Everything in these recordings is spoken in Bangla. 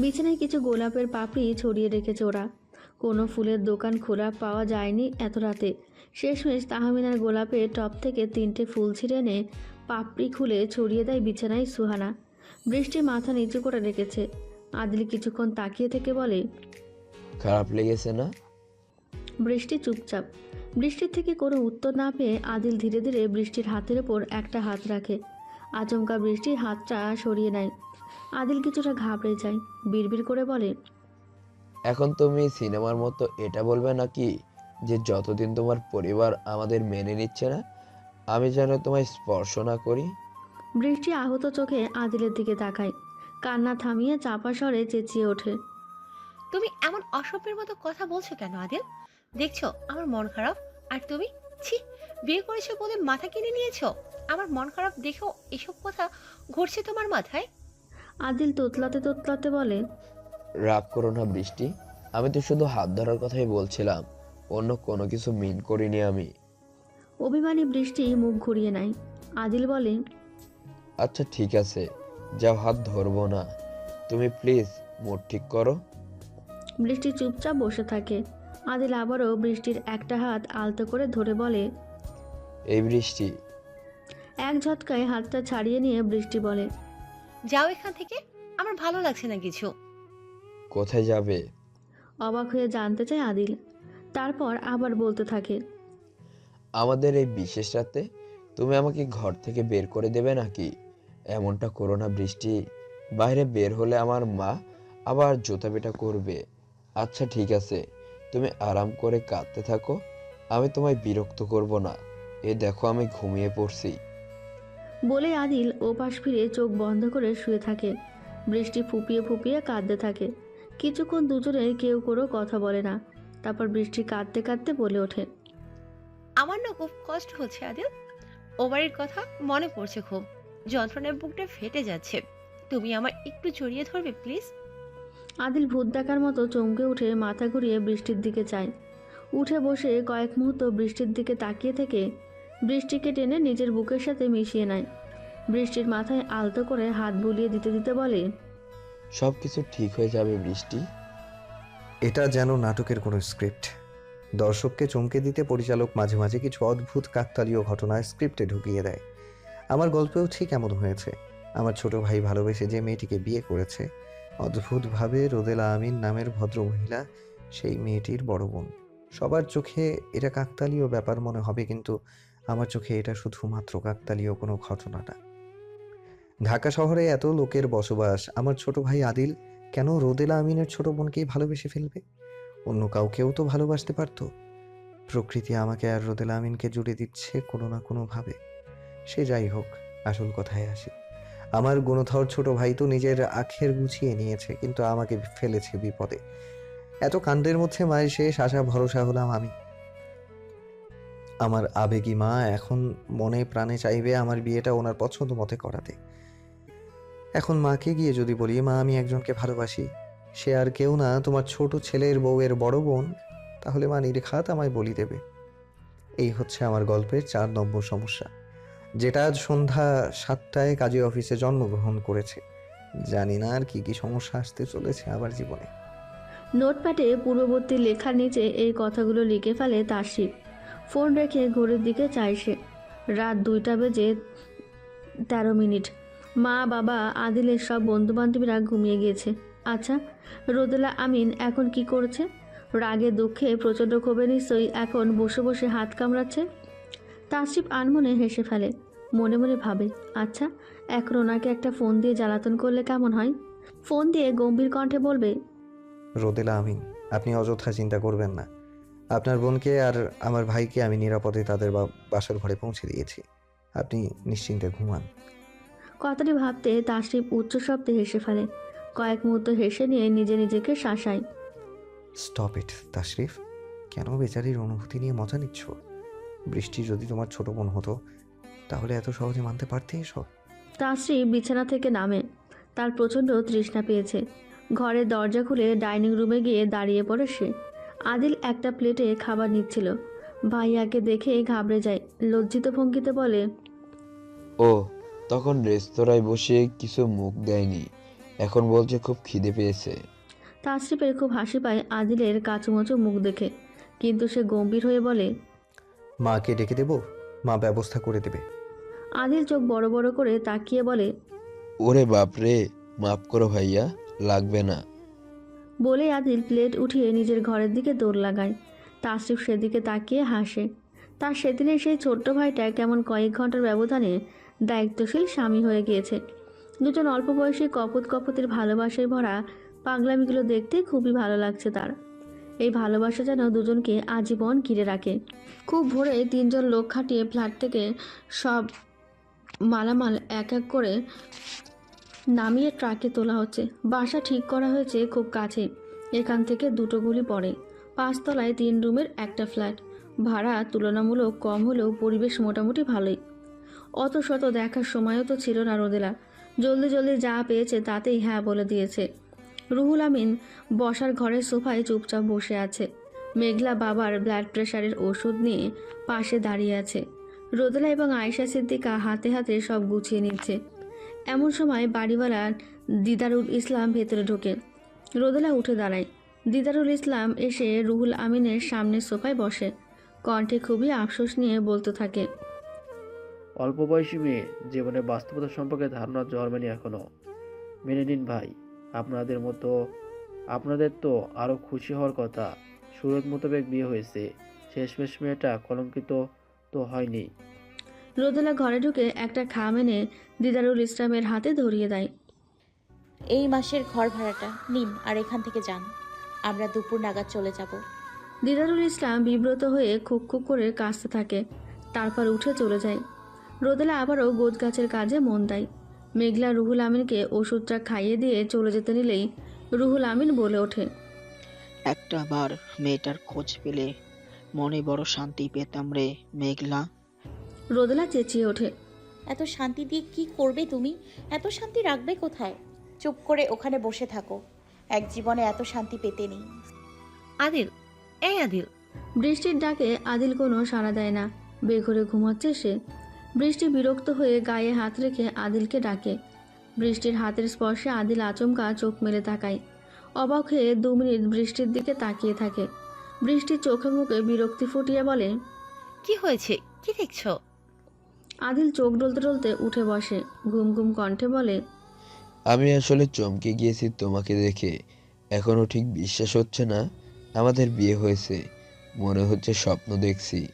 বিছানায় কিছু গোলাপের পাপড়ি ছড়িয়ে রেখেছে ওরা। কোনো ফুলের দোকান খোলা পাওয়া যায়নি এত রাতে। শেষমেশ তাহমিনার গোলাপের টপ থেকে তিনটে ফুল ছিঁড়ে এনে পাপড়ি খুলে ছড়িয়ে দেয় বিছানায় সুহানা। বৃষ্টি মাথা নিচু করে রেখেছে। আদিল কিছুক্ষণ তাকিয়ে থেকে বলে, খারাপ লেগেছে না? বৃষ্টি চুপচাপ। বৃষ্টির থেকে কোনো উত্তর না পেয়ে আদিল ধীরে ধীরে বৃষ্টির হাতের ওপর একটা হাত রাখে। আচমকা বৃষ্টির হাতটা সরিয়ে নেয়। আদিল কিছুটা ঘাবড়ে যায় বিড়বিড় করে বলে এখন তুমি সিনেমার মতো এটা বলবে নাকি যে যতদিন তোমার পরিবার আমাদের মেনে নিচ্ছে না আমি যেন তোমায় স্পর্শ না করি? বৃষ্টি আহত চোখে আদিলের দিকে তাকায়। কান্না থামিয়ে চাপা স্বরে চেঁচিয়ে ওঠে তুমি এমন অসভ্যের মতো কথা বলছো কেন আদিল? দেখছ আমার মন খারাপ? আর তুমি? ছি বিয়ে করেছ বলে মাথা কিনে নিয়েছো? আমার মন খারাপ দেখেও এসব কথা ঘটছে তোমার মাথায়? আদিল তোতলাতে তোতলাতে বলে রাগ করো না বৃষ্টি আমি তো শুধু হাত ধরার কথাই বলছিলাম অন্য কোনো কিছু মিন করিনি আমি। অভিমানী বৃষ্টি মুখ ঘুরিয়ে নেয়। আদিল বলে আচ্ছা ঠিক আছে যাও হাত ধরবো না। তুমি প্লিজ মুড ঠিক করো। বৃষ্টি চুপচাপ বসে থাকে। আদিল আবারও বৃষ্টির একটা হাত আলতো করে ধরে বলে এই বৃষ্টি। এক ঝটকায় হাতটা ছাড়িয়ে নিয়ে বৃষ্টি বলে যাও এখান থেকে আমার ভালো লাগছে না কিছু। কোথায় যাবে? অবাক হয়ে জানতে চায় আদিল। তারপর আবার বলতে থাকে আমাদের এই বিশেষ রাতে তুমি আমাকে ঘর থেকে বের করে দেবে নাকি? এমনটা করো না বৃষ্টি। বাইরে বের হলে আমার মা আবার জোতা পেটা করবে। আচ্ছা ঠিক আছে। তুমি আরাম করে কাঁদতে থাকো আমি তোমায় বিরক্ত করব না। এ দেখো আমি ঘুমিয়ে পড়ছি। বলে আদিল ওপাশ ফিরে চোখ বন্ধ করে শুয়ে থাকে। বৃষ্টি ফুপিয়ে ফুপিয়ে কাঁদতে থাকে। কিছুক্ষণ দুজনের কেউ কোনো কথা বলে না। তারপর বৃষ্টি কাঁদতে কাঁদতে বলে ওঠে। আমার না খুব কষ্ট হচ্ছে আদিল। ও বাড়ির কথা মনে পড়ছে খুব। যন্ত্রণায় বুকটা ফেটে যাচ্ছে। তুমি আমার একটু জড়িয়ে ধরবে প্লিজ? আদিল ভূত দেখার মতো চমকে উঠে মাথা ঘুরিয়ে বৃষ্টির দিকে চায়। উঠে বসে কয়েক মুহূর্ত বৃষ্টির দিকে তাকিয়ে থেকে বৃষ্টিকে টেনে নিজের বুকের সাথে মিশিয়ে নেয়। বৃষ্টির মাথায় আলতো করে হাত বুলিয়ে দিতে দিতে বলে সব কিছু ঠিক হয়ে যাবে বৃষ্টি। এটা যেন নাটকের কোনো স্ক্রিপ্ট। দর্শককে চমকে দিতে পরিচালক মাঝে মাঝে কিছু অদ্ভুত কাকতালীয় ঘটনা স্ক্রিপ্টে ঢুকিয়ে দেয়। আমার গল্পেও ঠিক এমন হয়েছে। আমার ছোট ভাই ভালোবেসে যে মেয়েটিকে বিয়ে করেছে অদ্ভুতভাবে রোদেলা আমিন নামের ভদ্র মহিলা সেই মেয়েটির বড় বোন। সবার চোখে এটা কাকতালীয় ব্যাপার মনে হবে, কিন্তু আমার চোখে এটা শুধুমাত্র কাকতালীয় কোনো ঘটনা না। ঢাকা শহরে এত লোকের বসবাস, আমার ছোট ভাই আদিল কেন রোদেলা আমিনের ছোট বোনকেই ভালোবেসে ফেলবে? অন্য কাউকেও তো ভালোবাসতে পারতো। প্রকৃতি আমাকে আর রোদেলা আমিনকে জুড়ে দিচ্ছে কোনো না কোনোভাবে। সে যাই হোক, আসল কথায় আসি। আমার গুণধর ছোট ভাই তো নিজের আখের গুছিয়ে নিয়েছে, কিন্তু আমাকে ফেলেছে বিপদে। এত কাণ্ডের মধ্যে মায়ের শেষ আশা, ভরসা হলাম আমি। আমার আবেগী মা এখন মনে প্রাণে চাইবে আমার বিয়েটা ওনার পছন্দ মতে করাতে। এখন মাকে গিয়ে যদি বলি, মা, আমি একজনকে ভালোবাসি, সে আর কেউ না, তোমার ছোট ছেলের বউয়ের বড় বোন, তাহলে মা নির্ঘাত আমায় বলি দেবে। এই হচ্ছে আমার গল্পের চার নম্বর সমস্যা। যেটা আজ সন্ধ্যা সাতটায় কাজী অফিসে জন্মগ্রহণ করেছে। জানি না আর কি কি সমস্যা আসতে চলেছে আবার জীবনে। নোটপ্যাডে পূর্ববর্তী লেখার নিচে এই কথাগুলো লিখে ফেলে তাসিফ। ফোন রেখে ঘড়ির দিকে চায় সে। রাত দুইটা বেজে তেরো মিনিট। মা, বাবা, আদিলের সব বন্ধুবান্ধবীরা ঘুমিয়ে গিয়েছে। আচ্ছা রোদেলা আমিন এখন কি করছে? রাগে দুঃখে প্রচণ্ড ক্ষোভে নিশ্চয়ই এখন বসে বসে হাত কামড়াচ্ছে? তাসিফ আনমনে হেসে ফেলে। মনে মনে ভাবে আচ্ছা এখন ওনাকে একটা ফোন দিয়ে জ্বালাতন করলে কেমন হয়? ফোন দিয়ে গম্ভীর কণ্ঠে বলবে রোদেলা আমিন আপনি অযথা চিন্তা করবেন না। আপনার বোনকে আর আমার ভাইকে আমি নিরাপদে তাদের বাসার ঘরে পৌঁছে দিয়েছি। আপনি নিশ্চিন্তে ঘুমান। কথাটি ভাবতে তাসরিফ উচ্চ শব্দে হেসে ফেলে। কয়েক মুহূর্ত হেসে নিয়ে নিজে নিজেকে শাসায় স্টপ ইট তাশরিফ কেন বেচারির অনুভূতি নিয়ে মজা নিচ্ছ? বৃষ্টি যদি তোমার ছোট বোন হতো তাহলে এত সহজে মানতে পারতে এসব? তাসরিফ বিছানা থেকে নামে। তার প্রচণ্ড তৃষ্ণা পেয়েছে। ঘরের দরজা খুলে ডাইনিং রুমে গিয়ে দাঁড়িয়ে পড়ে সে। আদিল একটা প্লেটে খাবার নিচ্ছিল। ভাইয়াকে দেখে ঘাবড়ে যায়। লজ্জিত ভঙ্গিতে বলে ও তখন রেস্তোরাঁয় বসে কিছু মুখ দেয়নি। এখন বলছে খুব খিদে পেয়েছে। তাসরিফের খুব হাসি পায় আদিলের কাচুমাচু মুখ দেখে। কিন্তু সে গম্ভীর হয়ে বলে মাকে ডেকে দেবো? মা ব্যবস্থা করে দেবে। আদিল চোখ বড় বড় করে তাকিয়ে বলে ওরে বাপরে মাফ করো ভাইয়া লাগবে না। বলে আদিল প্লেট উঠিয়ে নিজের ঘরের দিকে দৌড় লাগায়। তাসরিফ সেদিকে তাকিয়ে হাসে। তার সেদিনের সেই ছোট্ট ভাইটা কেমন কয়েক ঘণ্টার ব্যবধানে দায়িত্বশীল স্বামী হয়ে গিয়েছে। দুজন অল্প বয়সী কপত কপতের ভালোবাসায় ভরা পাগলামিগুলো দেখতে খুবই ভালো লাগছে তার। এই ভালোবাসা যেন দুজনকে আজীবন ঘিরে রাখে। খুব ভোরে তিনজন লোক খাটিয়ে ফ্ল্যাট থেকে সব মালামাল এক এক করে নামিয়ে ট্রাকে তোলা হচ্ছে। বাসা ঠিক করা হয়েছে খুব কাছে এখান থেকে দুটো গুলি পড়ে। পাঁচতলায় তিন রুমের একটা ফ্ল্যাট। ভাড়া তুলনামূলক কম হলেও পরিবেশ মোটামুটি ভালোই। অত শত দেখার সময়ও তো ছিল না রোদেলা। জলদি জলদি যা পেয়েছে তাতেই হ্যাঁ বলে দিয়েছে। রুহুল আমিন বসার ঘরের সোফায় চুপচাপ বসে আছে। মেঘলা বাবার ব্লাড প্রেশারের ওষুধ নিয়ে পাশে দাঁড়িয়ে আছে। রোদেলা এবং আয়েশা সিদ্দিকা হাতে হাতে সব গুছিয়ে নিচ্ছে। এমন সময় বাড়িওয়ালা দিদারুল ইসলাম ভেতরে ঢোকে। রোদেলা উঠে দাঁড়ায়। দিদারুল ইসলাম এসে রুহুল আমিনের সামনের সোফায় বসে। কণ্ঠে খুবই আফসোস নিয়ে বলতে থাকে, অল্প বয়সী মেয়ে, জীবনে বাস্তবতা সম্পর্কে ধারণা জন্মেনি এখনও। মেনে নিন ভাই, আপনাদের মতো, আপনাদের তো আরও খুশি হওয়ার কথা। সুরত মোতাবেক বিয়ে হয়েছে। শেষমেশ মেয়েটা কলঙ্কিত হয়নি। রোদেলা ঘরে ঢুকে একটা খাম এনে দিদারুল ইসলামের হাতে ধরিয়ে দেয়। এই মাসের ঘর ভাড়াটা নিন আর এখান থেকে যান। আমরা দুপুর নাগাদ চলে যাব। দিদারুল ইসলাম বিব্রত হয়ে খুক খুক করে কাঁচতে থাকে তারপর উঠে চলে যায়। রোদেলা আবারও গোদ গাছের কাজে মন দেয়। মেঘলা রুহুল আমিনকে ওষুধটা খাইয়ে দিয়ে চলে যেতে নিলেই রুহুল আমিন বলে ওঠে একটা বার মেয়েটার খোঁজ পেলে মনে বড় শান্তি পেতাম রে মেঘলা। রোদলা চেঁচিয়ে ওঠে। এত শান্তি দিয়ে কি করবে তুমি? এত শান্তি রাখবে কোথায়? চুপ করে ওখানে বসে থাকো। এক জীবনে এত শান্তি পেতে নেই। আদিল এই আদিল। বৃষ্টির ডাকে আদিল কোনো সাড়া দেয় না। বেঘরে ঘুমাচ্ছে সে। বৃষ্টি বিরক্ত হয়ে গায়ে হাত রেখে আদিলকে ডাকে। বৃষ্টির হাতের স্পর্শে আদিল আচমকা চোখ মেলে তাকায়। অবাক হয়ে দু মিনিট বৃষ্টির দিকে তাকিয়ে থাকে। বৃষ্টির চোখে মুখে বিরক্তি ফুটিয়ে বলে কি হয়েছে? কি দেখছ? আদিল চোখ ডলতে ডলতে উঠে বসে ঘুম ঘুম কণ্ঠে বলে আমি আসলে চমকে গিয়েছি তোমাকে দেখে। এখনও ঠিক বিশ্বাস হচ্ছে না আমাদের বিয়ে হয়েছে। মনে হচ্ছে স্বপ্ন দেখছি।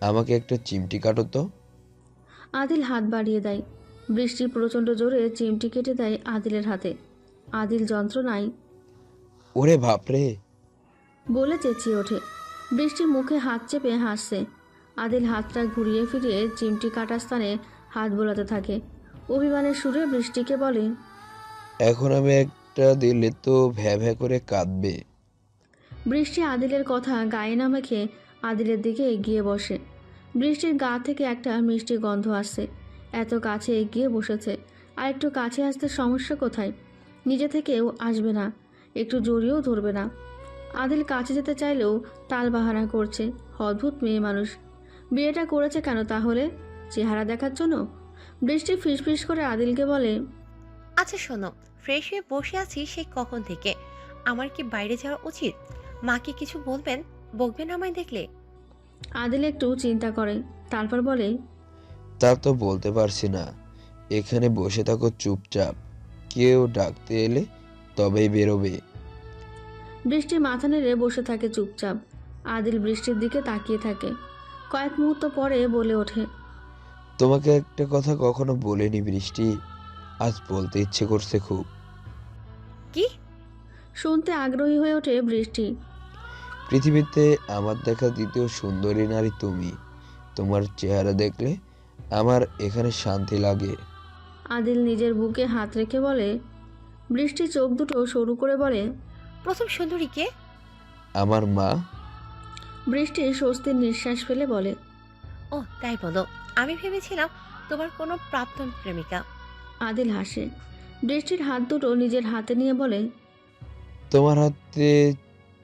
আমাকে একটা চিমটি কাটো তো? আদিল হাত বাড়িয়ে দেয়। বৃষ্টি প্রচণ্ড জোরে চিমটি কেটে দেয় আদিলের হাতে। আদিল যন্ত্রণায় ওরে বাপরে! বলে চেঁচিয়ে ওঠে। বৃষ্টি মুখে হাত চেপে হাসছে। আদিল হাতটা ঘুরিয়ে ফিরিয়ে চিমটি কাটা স্থানে হাত বোলাতে থাকে। অভিমানের সুরে বৃষ্টিকে বলে এখন আমি একটা দিলে তো ভ্যা ভ্যা করে কাঁদবে। বৃষ্টি আদিলের কথা গায়ে না মেখে আদিলের দিকে এগিয়ে বসে। বৃষ্টির গা থেকে একটা মিষ্টি গন্ধ আসছে। এত কাছে এগিয়ে বসেছে। আর একটু কাছে আসতে সমস্যা কোথায়? নিজে থেকেও আসবে না। একটু জড়িয়েও ধরবে না। আদিল কাছে যেতে চাইলেও তাল বাহানা করছে। অদ্ভুত মেয়ে মানুষ। বিয়েটা করেছে কেন তাহলে? চেহারা দেখার জন্য? বৃষ্টি ফিসফিস করে আদিলকে বলে আচ্ছা শোনো ফ্রেশ হয়ে বসে আছি সেই কখন থেকে? আমার কি বাইরে যাওয়া উচিত? মাকে কিছু বলবেন? বকবেন আমায় দেখলে? আদিল একটু চিন্তা করে তারপর বলে তা তো বলতে পারছি না। এখানে বসে থাকো চুপচাপ। কেউ ডাকতে এলে তবেই বেরোবে। বৃষ্টি মাথা নেড়ে বসে থাকে চুপচাপ। আদিল বৃষ্টির দিকে তাকিয়ে থাকে। কয়েক মুহূর্ত পরে বলে ওঠে তোমাকে একটা কথা কখনো বলিনি বৃষ্টি। আজ বলতে ইচ্ছে করছে খুব। কি? শুনতে আগ্রহী হয়ে ওঠে বৃষ্টি। পৃথিবীতে আমার দেখা দ্বিতীয় সুন্দরী নারী তুমি। তোমার চেহারা দেখলে আমার এখানে শান্তি লাগে। আদিল নিজের বুকে হাত রেখে বলে বৃষ্টি চোখ দুটো সরু করে বলে প্রথম সুন্দরীকে আমার মা। বৃষ্টি স্বস্তির নিঃশ্বাস ফেলে বলে ও তাই বলো। আমি ভেবেছিলাম তোমার কোনো প্রাক্তন প্রেমিকা। আদিল হাসে। বৃষ্টির হাত দুটো নিজের হাতে নিয়ে বলে তোমার হাতে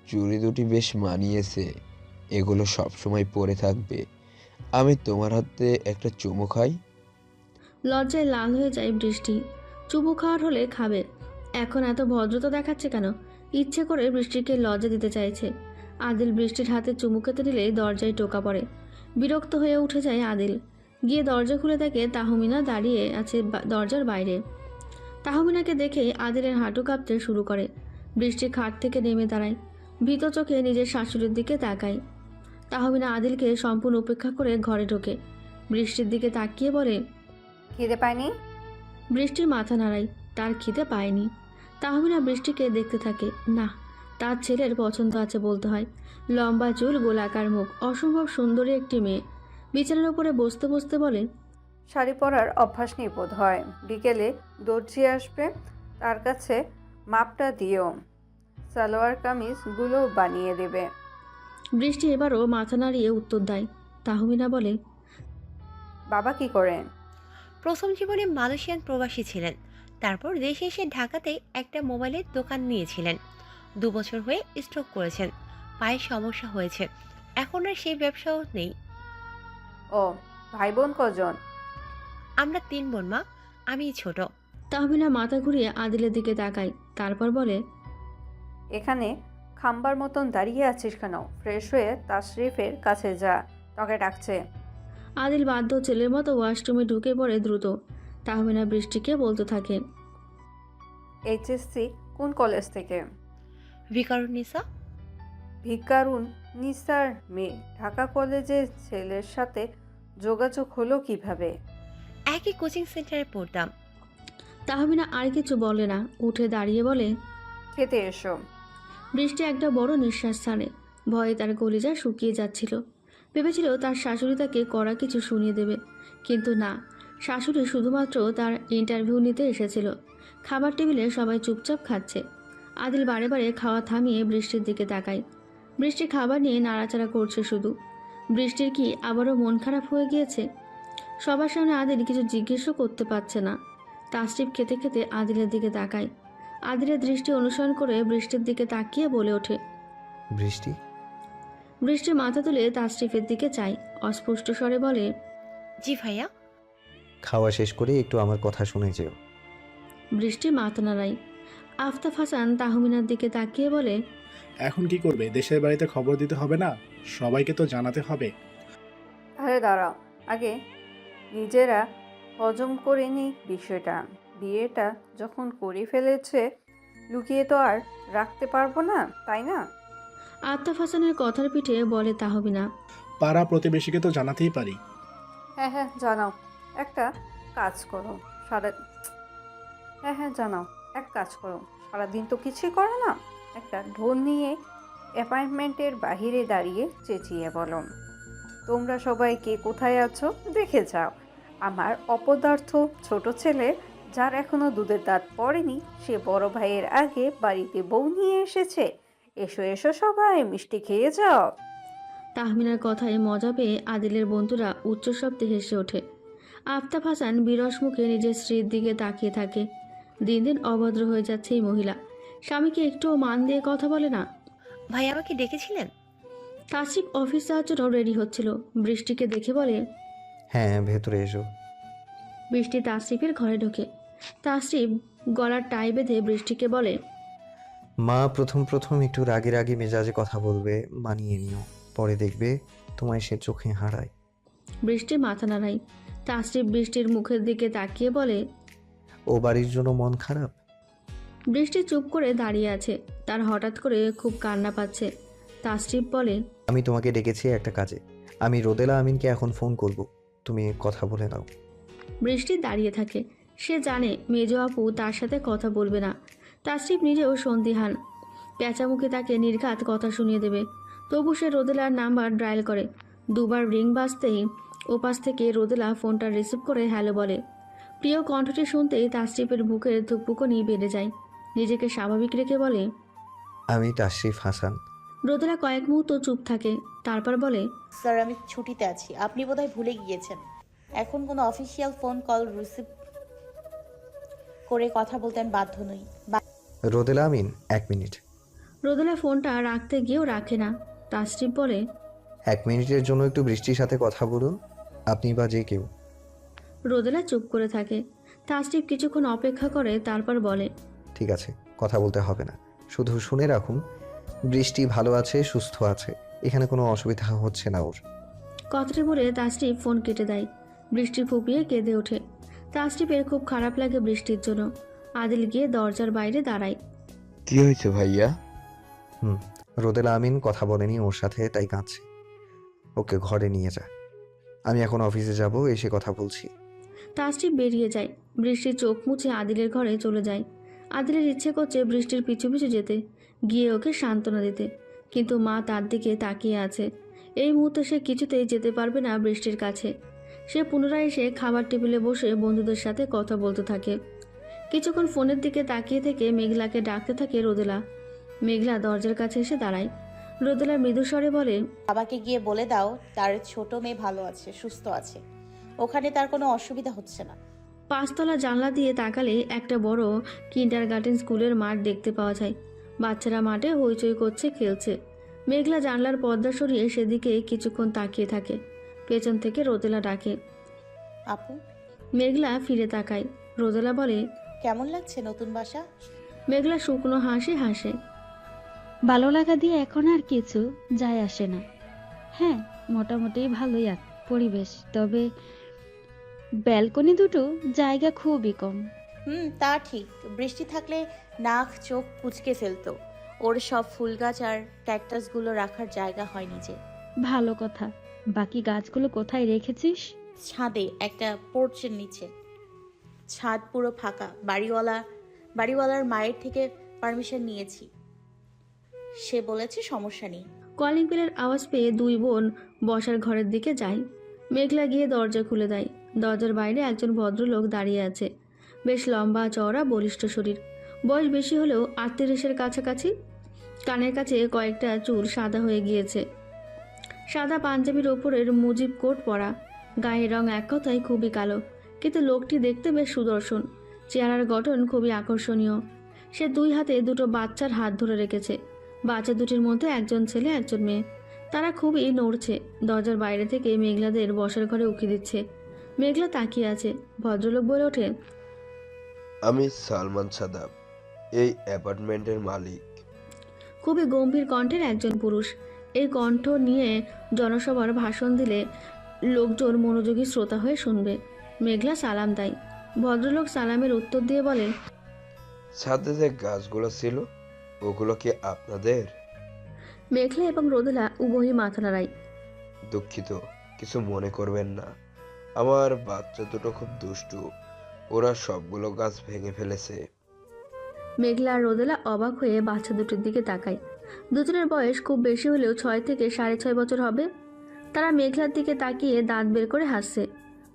চুড়ি দুটি বেশ মানিয়েছে। এগুলো সবসময় পরে থাকবে। আমি তোমার হাতে একটা চুমু খাই। লজ্জায় লাল হয়ে যায় বৃষ্টি। চুমু খাওয়ার হলে খাবে। এখন এত ভদ্রতা দেখাচ্ছে কেন? ইচ্ছে করে বৃষ্টিকে লজ্জা দিতে চাইছে। আদিল বৃষ্টির হাতে চুমু খেতে দিলে দরজায় টোকা পড়ে। বিরক্ত হয়ে উঠে যায় আদিল। গিয়ে দরজা খুলে দেখে তাহমিনা দাঁড়িয়ে আছে দরজার বাইরে। তাহমিনাকে দেখে আদিলের হাঁটু কাঁপতে শুরু করে। বৃষ্টি খাট থেকে নেমে দাঁড়ায়। ভীত চোখে নিজের শাশুড়ির দিকে তাকায়। তাহমিনা আদিলকে সম্পূর্ণ উপেক্ষা করে ঘরে ঢোকে। বৃষ্টির দিকে তাকিয়ে বলে খিদে পায়নি? বৃষ্টির মাথা নাড়াই তার খিদে পায়নি। তাহমিনা বৃষ্টিকে দেখতে থাকে। না তার ছেলের পছন্দ আছে বলতে হয়। লম্বা চুল গোলাকার মুখ অসম্ভব সুন্দরী একটি মেয়ে। বিছানার উপরে বসতে বসতে বলে শাড়ি পরার অভ্যাস নেই বোধ হয় বিকেলে দর্জি আসবে তার কাছে মাপটা দিও। সালোয়ার কামিজগুলো বানিয়ে দেবে। বৃষ্টি এবারও মাথা নাড়িয়ে উত্তর দেয়। তাহমিনা বলে বাবা কি করেন প্রথম জীবনে মালয়েশিয়ান প্রবাসী ছিলেন। তারপর দেশে এসে ঢাকাতে একটা মোবাইলের দোকান নিয়েছিলেন। দু বছর হয়ে স্ট্রোক করেছেন। পায়ে সমস্যা হয়েছে। এখন আর সেই ব্যবসাও নেই। ও ভাই বোন কজন? আমরা তিন বোন মা আমি ছোট। তাহমিনা মাথা ঘুরিয়ে আদিলের দিকে তাকায়। তারপর বলে এখানে খাম্বার মতন দাঁড়িয়ে আছিস কেন? ফ্রেশ হয়ে তাশরিফের কাছে যা তোকে ডাকছে। আদিল বাধ্য ছেলের মতো ওয়াশরুমে ঢুকে পড়ে দ্রুত। তাহমিনা বৃষ্টিকে বলতে থাকে। এইচএসসি কোন কলেজ থেকে? ভিকারুন্নিসা ভিকারুন নিসার মেয়ে ঢাকা কলেজের ছেলের সাথে যোগাযোগ হলো কীভাবে? একই কোচিং সেন্টারে পড়তাম। তাহমিনা আর কিছু বলে না উঠে দাঁড়িয়ে বলে খেতে এসো। বৃষ্টি একটা বড় নিঃশ্বাস ছাড়ে। ভয়ে তার কলিজা শুকিয়ে যাচ্ছিল। ভেবেছিল তার শাশুড়ি তাকে কড়া কিছু শুনিয়ে দেবে। কিন্তু না শাশুড়ি শুধুমাত্র তার ইন্টারভিউ নিতে এসেছিল। খাবার টেবিলে সবাই চুপচাপ খাচ্ছে। আদিল বারে বারে খাওয়া থামিয়ে বৃষ্টির দিকে তাকায়। বৃষ্টি খাবার নিয়ে নাড়াচাড়া করছে শুধু। বৃষ্টির কি আবারও মন খারাপ হয়ে গিয়েছে? সবার সামনে আদিল কিছু জিজ্ঞেসও করতে পারছে না। তাসটিপ খেতে খেতে আদিলের দিকে তাকায়। আদিলের দৃষ্টি অনুসরণ করে বৃষ্টির দিকে তাকিয়ে বলে ওঠে বৃষ্টি? বৃষ্টি মাথা তুলে তাসটিফের দিকে চায়। অস্পষ্ট স্বরে বলে জি ভাইয়া খাওয়া শেষ করে একটু আমার কথা শুনে যেও। বৃষ্টি মাথা নাড়াই আফতাব হাসান তাহমিনার দিকে তাকিয়ে বলে এখন কি করবে? দেশের বাড়িতে খবর দিতে হবে না? সবাইকে তো জানাতে হবে। আরে দাঁড়াও। আগে নিজেরা হজম করে নিই বিষয়টা। বিয়েটা যখন করে ফেলেছে লুকিয়ে তো আর রাখতে পারব না তাই না? আফতাব হাসানের কথার পিঠে বলে তাহমিনা পাড়া প্রতিবেশীকে তো জানাতেই পারি। হ্যাঁ হ্যাঁ জানাও। একটা কাজ করো। সারা হ্যাঁ হ্যাঁ জানাও। এক কাজ করো। সারাদিন তো কিছুই করো না। একটা ঢোল নিয়ে অ্যাপয়েন্টমেন্টের বাহিরে দাঁড়িয়ে চেঁচিয়ে বলো। তোমরা সবাই কে কোথায় আছো? দেখে যাও। আমার অপদার্থ ছোট ছেলে, যার এখনও দুধের দাঁত পড়েনি, সে বড় ভাইয়ের আগে বাড়িতে বউ নিয়ে এসেছে। এসো এসো সবাই, মিষ্টি খেয়ে যাও। তাহমিনার কথায় মজা পেয়ে আদিলের বন্ধুরা উচ্চ শব্দে হেসে ওঠে। আফতাব হাসান বিরস মুখে নিজের স্ত্রীর দিকে তাকিয়ে থাকে। দিন দিন অভদ্র হয়ে যাচ্ছে এই মহিলা। স্বামীকে একটুও মান দিয়ে কথা বলে না। ভাই আমাকে ডেকেছিলেন? তাসিফ অফিস যাওয়ার জন্য রেডি হচ্ছিল। বৃষ্টিকে দেখে বলে হ্যাঁ ভেতরে এসো। বৃষ্টি তাসরিফের ঘরে ঢোকে। তাসরিফ গলার টাই বেঁধে বৃষ্টিকে বলে মা প্রথম প্রথম একটু রাগে রাগে মেজাজে কথা বলবে মানিয়ে নিও। পরে দেখবে তোমায় সে চোখে হারায়। বৃষ্টি মাথা নাড়াই তাসরিফ বৃষ্টির মুখের দিকে তাকিয়ে বলে ও বাড়ির জন্য মন খারাপ? বৃষ্টি চুপ করে দাঁড়িয়ে আছে তার হঠাৎ করে খুব কান্না পাচ্ছে। তাসরিফ বলে আমি তোমাকে ডেকেছি একটা কাজে। আমি রোদেলা আমিনকে এখন ফোন করব। তুমি কথা বলে নাও। বৃষ্টি দাঁড়িয়ে থাকে। সে জানে মেজ আপু তার সাথে কথা বলবে না। তাসরিফ নিজেও সন্দিহান। প্যাঁচামুখে তাকে নির্ঘাত কথা শুনিয়ে দেবে। তবু সে রোদেলার নাম্বার ডায়াল করে। দুবার রিং বাজতেই ওপাশ থেকে রোদেলা ফোনটা রিসিভ করে হ্যালো বলে। প্রিয় কণ্ঠটি শুনতেই তাসরিফের বুকের ধুকপুকনি বেড়ে যায়। নিজেকে স্বাভাবিক রেখে বলে আমি তাশরিফ হাসান। রোদেলা কয়েক মুহূর্ত চুপ থাকে তারপর বলে স্যার আমি ছুটিতে আছি। আপনি বোধহয় ভুলে গিয়েছেন। এখন কোনো অফিসিয়াল ফোন কল রিসিভ করে কথা বলতে আমি বাধ্য নই। বা- রোদেলা আমিন এক মিনিট। রোদেলা ফোনটা রাখতে গিয়েও রাখে না। তাসরিফ বলে এক মিনিটের জন্য একটু বৃষ্টির সাথে কথা বলুন। আপনি বা যে কেউ। রোদেলা চুপ করে থাকে। তাসটিপ কিছুক্ষণ অপেক্ষা করে তারপর বলে ঠিক আছে কথা বলতে হবে না। শুধু শুনে রাখুন বৃষ্টি ভালো আছে সুস্থ আছে এখানে কোনো অসুবিধা হচ্ছে না ওর। কথাটি বলে তাসটিপ ফোন কেটে দেয়। বৃষ্টি ফুপিয়ে কেঁদে ওঠে। তাসটিপের খুব খারাপ লাগে বৃষ্টির জন্য। আদিল গিয়ে দরজার বাইরে দাঁড়ায়। কি হয়েছে ভাইয়া? হুম রোদেলা আমিন কথা বলেনি ওর সাথে তাই কাঁদছে। ওকে ঘরে নিয়ে যা। আমি এখন অফিসে যাব, এসে কথা বলছি। তাসটিপ বেরিয়ে যায়। বৃষ্টির চোখ মুছে আদিলের ঘরে চলে যায়। আদিলের ইচ্ছে করছে বৃষ্টির পিছু পিছু যেতে, গিয়ে ওকে সান্ত্বনা দিতে। কিন্তু মা তার দিকে তাকিয়ে আছে। এই মুহূর্তে সে কিছুতেই যেতে পারবে না বৃষ্টির কাছে। সে পুনরায় এসে খাবার টেবিলে বসে বন্ধুদের সাথে কথা বলতে থাকে। কিছুক্ষণ ফোনের দিকে তাকিয়ে থেকে মেঘলাকে ডাকতে থাকে রোদেলা। মেঘলা দরজার কাছে এসে দাঁড়ায়। রোদেলা মৃদুস্বরে বলে বাবাকে গিয়ে বলে দাও তার ছোট মেয়ে ভালো আছে সুস্থ আছে। ওখানে তার কোনো অসুবিধা হচ্ছে না। পাঁচতলা জানলা দিয়ে তাকালে একটা বড় কিন্ডার গার্ডেন স্কুলের মাঠ দেখতে পাওয়া যায়। বাচ্চারা মাঠে হইচই করছে খেলছে। মেঘলা জানলার পর্দা সরিয়ে সেদিকে কিছুক্ষণ তাকিয়ে থাকে। পেছন থেকে রোদেলা ডাকে আপু? মেঘলা ফিরে তাকায়। রোদেলা বলে কেমন লাগছে নতুন বাসা? মেঘলা শুকনো হাসি হাসে। ভালো লাগা দিয়ে এখন আর কিছু যায় আসে না। হ্যাঁ মোটামুটি ভালোই আর পরিবেশ তবে ব্যালকনি দুটো জায়গা খুবই কম। হুম তা ঠিক। বৃষ্টি থাকলে নাক চোখ কুচকে ফেলতো। ওর সব ফুল গাছ আর ক্যাকটাসগুলো রাখার জায়গা হয় যে ভালো কথা। বাকি গাছগুলো কোথায় রেখেছিস? ছাদে একটা পোর্চের নিচে। ছাদ পুরো ফাঁকা। বাড়িওয়ালা বাড়িওয়ালার মায়ের থেকে পারমিশন নিয়েছি। সে বলেছে, সমস্যা নেই। কলিং বেলের আওয়াজ পেয়ে দুই বোন বসার ঘরের দিকে যায়। মেঘলা গিয়ে দরজা খুলে দেয়। দরজার বাইরে একজন ভদ্রলোক দাঁড়িয়ে আছে। বেশ লম্বা, চওড়া, বলিষ্ঠ শরীর। বয়স বেশি হলেও আটত্রিশের কাছাকাছি। কানের কাছে কয়েকটা চুল সাদা হয়ে গিয়েছে। সাদা পাঞ্জাবির ওপরের মুজিব কোট পরা। গায়ের রং এক কথায় খুবই কালো, কিন্তু লোকটি দেখতে বেশ সুদর্শন। চেহারার গঠন খুবই আকর্ষণীয়। সে দুই হাতে দুটো বাচ্চার হাত ধরে রেখেছে। বাচ্চা দুটির মধ্যে একজন ছেলে একজন মেয়ে। তারা খুবই নড়ছে। দরজার বাইরে থেকে মেঘলাদের বসার ঘরে উকি দিচ্ছে। মেঘলা তাকিয়ে আছে। ভদ্রলোক বলে ওঠে আমি সালমান সাদাব এই অ্যাপার্টমেন্টের মালিক। খুবই গম্ভীর কণ্ঠের একজন পুরুষ। এই কণ্ঠ নিয়ে জনসভার ভাষণ দিলে লোকজন মনোযোগী শ্রোতা হয়ে শুনবে। মেঘলা সালাম দেয়। ভদ্রলোক সালামের উত্তর দিয়ে বলে ছাদে যে গাছগুলো ছিল ওগুলো কি আপনাদের? মেঘলা এবং রোদেলা উভয়ই মাথা নাড়ায়। দুঃখিত কিছু মনে করবেন না। আমার বাচ্চা দুটো খুব দুষ্টু। ওরা সবগুলো গাছ ভেঙে ফেলেছে। মেঘলা আর রোদেলা অবাক হয়ে বাচ্চা দুটির দিকে তাকায়। দুজনের বয়স খুব বেশি হলেও ছয় থেকে সাড়ে ছয় বছর হবে। তারা মেঘলার দিকে তাকিয়ে দাঁত বের করে হাসছে।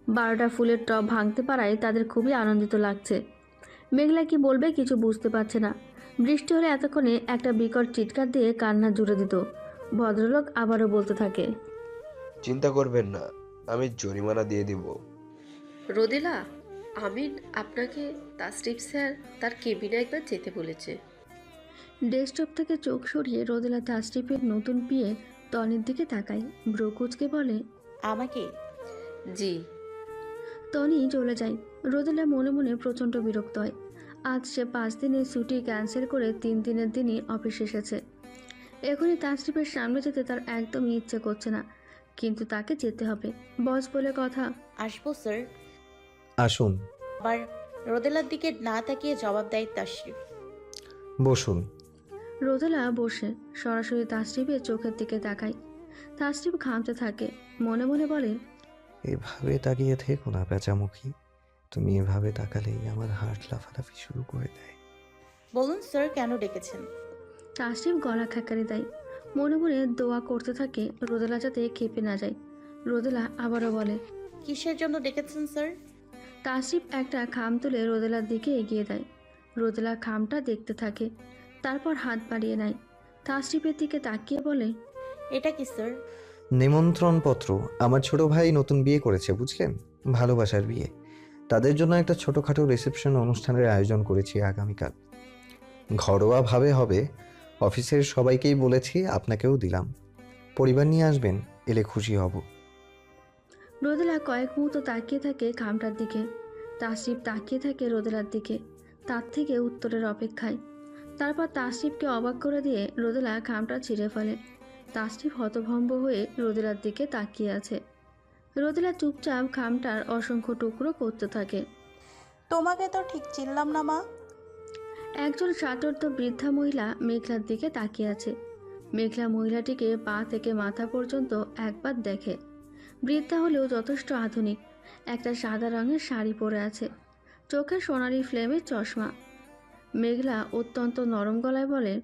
বারোটা ফুলের টব ভাঙতে পারায় তাদের খুবই আনন্দিত লাগছে। মেঘলা কি বলবে কিছু বুঝতে পারছে না। বৃষ্টি হলে এতক্ষণে একটা বিকট চিৎকার দিয়ে কান্না জুড়ে দিত। ভদ্রলোক আবারও বলতে থাকে চিন্তা করবেন না আমি জরিমানা দিয়ে দিব। রোদেলা আমিন আপনাকে তাসরিফ স্যার তার কেবিনে একবার যেতে বলেছে। ডেস্কটপ থেকে চোখ সরিয়ে রোদেলা তাস্টিপের নতুন পিয়ে তনির দিকে তাকায়। ব্রকুচকে বলে আমাকে? জি। টনি চলে যায়। রোদেলা মনে মনে প্রচণ্ড বিরক্ত হয়। আজ সে পাঁচ দিনের ছুটি ক্যান্সেল করে তিন দিনের দিনই অফিস এসেছে। এখনই তাসরিফের সামনে যেতে তার একদমই ইচ্ছে করছে না কিন্তু তাকে যেতে হবে। বস বলে কথা আসব স্যার। আসুন। আবার রোদেলার দিকে না তাকিয়ে জবাব দেয় তাশরিফ বসুন। রোদেলা বসে সরাসরি তাসরিফের চোখের দিকে তাকায়। তাসরিফ ঘামতে থাকে মনে মনে বলে এভাবে তাকিয়ে থেকো না পেঁচামুখী তুমি এভাবে তাকালেই আমার হার্ট লাফালাফি শুরু করে দেয়। বলুন স্যার কেন ডেকেছেন? তাসরিফ গলা খাকারি দেয়। মনে মনে দোয়া করতে থাকে রোদেলা যাতে খেপে না যায়। রোদেলা আবারও বলে কিসের জন্য ডেকেছেন স্যার? তাসরিফ একটা খাম তুলে রোদেলার দিকে এগিয়ে দেয়। রোদেলা খামটা দেখতে থাকে তারপর হাত বাড়িয়ে নেয়। তাসরিফের দিকে তাকিয়ে বলে এটা কি স্যার? নিমন্ত্রণপত্র। আমার ছোট ভাই নতুন বিয়ে করেছে বুঝলেন? ভালোবাসার বিয়ে। তাদের জন্য একটা ছোটোখাটো রিসেপশন অনুষ্ঠানের আয়োজন করেছি আগামীকাল। ঘরোয়াভাবে হবে, অফিসের সবাইকেই বলেছি আপনাকেও দিলাম। পরিবার নিয়ে আসবেন, এলে খুশি হব। রোদেলা কয়েক মুহূর্ত তাকিয়ে থাকে খামটার দিকে। তাসরিফ তাকিয়ে থাকে রোদেলার দিকে, তার থেকে উত্তরের অপেক্ষায়। তারপর তাসরিফকে অবাক করে দিয়ে রোদেলা খামটা ছিঁড়ে ফেলে। তাসরিফ হতভম্ব হয়ে রোদেলার দিকে তাকিয়ে আছে। রোদেলা চুপচাপ খামটার অসংখ্য টুকরো করতে থাকে। তোমাকে তো ঠিক চিনলাম না মা। একজন সাটর্ত বৃদ্ধা মহিলা মেঘলার দিকে তাকিয়ে আছে। মেঘলা মহিলাটিকে পা থেকে মাথা পর্যন্ত একবার দেখে। বৃদ্ধা হলেও যথেষ্ট আধুনিক। একটা সাদা রঙের শাড়ি পরে আছে। চোখে সোনালি ফ্লেমের চশমা। মেঘলা অত্যন্ত নরম গলায় বলে